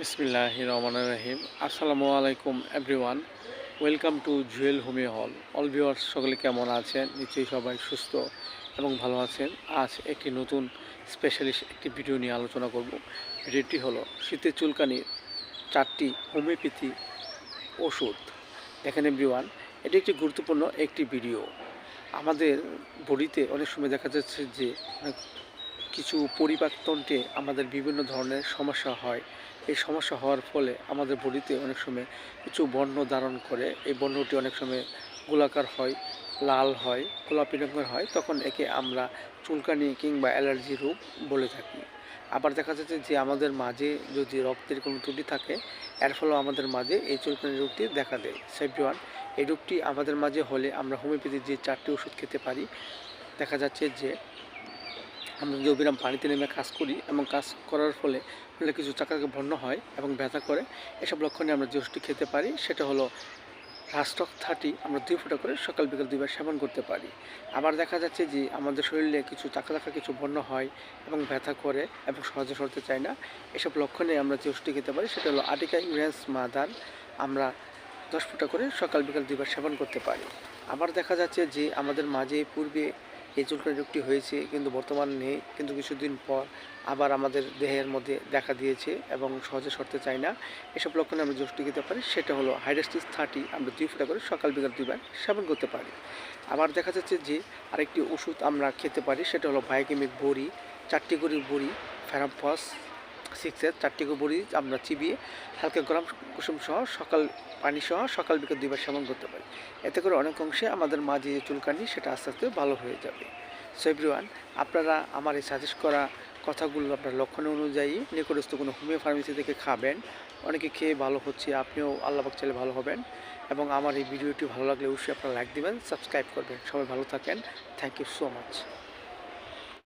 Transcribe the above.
বিসমিল্লাহ রহমান রহিম। আসসালামু আলাইকুম এভরিওয়ান ওয়েলকাম টু জুয়েল হোমি হল অল ভিউয়ার্স সকলে কেমন আছেন? নিশ্চয়ই সবাই সুস্থ এবং ভালো আছেন। আজ একটি নতুন স্পেশালিস্ট একটি ভিডিও নিয়ে আলোচনা করব। ভিডিওটি হলো শীতের চুলকানির চারটি হোমিওপ্যাথি ওষুধ। দেখেন এভরিওয়ান এটি একটি গুরুত্বপূর্ণ একটি ভিডিও আমাদের বডিতে অনেক সময় দেখা যাচ্ছে যে কিছু পরিপাকতন্ত্রে আমাদের বিভিন্ন ধরনের সমস্যা হয়। এই সমস্যা হওয়ার ফলে আমাদের বডিতে অনেক সময় কিছু বর্ণ ধারণ করে। এই বর্ণটি অনেক সময় গোলাকার হয়, লাল হয়, গোলাপি রঙের হয়, তখন একে আমরা চুলকানি কিংবা অ্যালার্জি রোগ বলে থাকি। আবার দেখা যাচ্ছে যে আমাদের মাঝে যদি রক্তের কোনো ত্রুটি থাকে, এর ফলেও আমাদের মাঝে এই চুলকানি রোগটি দেখা দেয়। সেভরিওয়ান এই রোগটি আমাদের মাঝে হলে আমরা হোমিওপ্যাথির যে চারটি ওষুধ খেতে পারি, দেখা যাচ্ছে যে আমরা যদি অবিরাম পানিতে নেমে কাজ করি এবং কাজ করার ফলে ফলে কিছু চাকাকে বন্য হয় এবং ব্যথা করে, এসব লক্ষণে আমরা যে খেতে পারি সেটা হলো রাস্টক থার্টি আমরা দুই ফোঁটা করে সকাল বিকাল দুইবার সেবন করতে পারি। আবার দেখা যাচ্ছে যে আমাদের শরীরে কিছু চাকা চাকা কিছু বন্য হয় এবং ব্যথা করে এবং সহজে সরতে চায় না, এসব লক্ষণে আমরা যে খেতে পারি সেটা হলো আটিকা ইউরেন্স মাদার আমরা দশ ফোঁটা করে সকাল বিকাল দুইবার সেবন করতে পারি। আবার দেখা যাচ্ছে যে আমাদের মাঝে পূর্বে এই চুলকানি রোগটি হয়েছে, কিন্তু বর্তমান নেই, কিন্তু কিছুদিন পর আবার আমাদের দেহের মধ্যে দেখা দিয়েছে এবং সহজে সরতে চাই না। এসব লক্ষণে আমরা জোশটি খেতে পারি, সেটা হলো হাইড্রাস্টিস থার্টি আমরা দুই ফোটা করে সকাল বিকাল দুইবার সেবন করতে পারি। আবার দেখা যাচ্ছে যে আরেকটি ওষুধ আমরা খেতে পারি, সেটা হলো ভায়োকেমিক বড়ি চারটি করে বড়ি ফেরামফস সিক্সের চারটি বড়ি আমরা চিবিয়ে হালকা গরম কুসুম সহ সকাল পানি সহ সকাল বিকাল দুইবার সেবন করতে পারি। এতে করে অনেক অংশে আমাদের মাঝে যে চুলকানি সেটা আস্তে আস্তে ভালো হয়ে যাবে। সো এভরিওয়ান আপনারা আমার এই সাজেস্ট করা কথাগুলো আপনার লক্ষণ অনুযায়ী নিকটস্থ কোনো হোমিও ফার্মেসি থেকে খাবেন। অনেকে খেয়ে ভালো হচ্ছে, আপনিও আল্লাহবাক চাইলে ভালো হবেন। এবং আমার এই ভিডিওটি ভালো লাগলে অবশ্যই আপনারা লাইক দিবেন সাবস্ক্রাইব করবেন। সবাই ভালো থাকেন। Thank you so much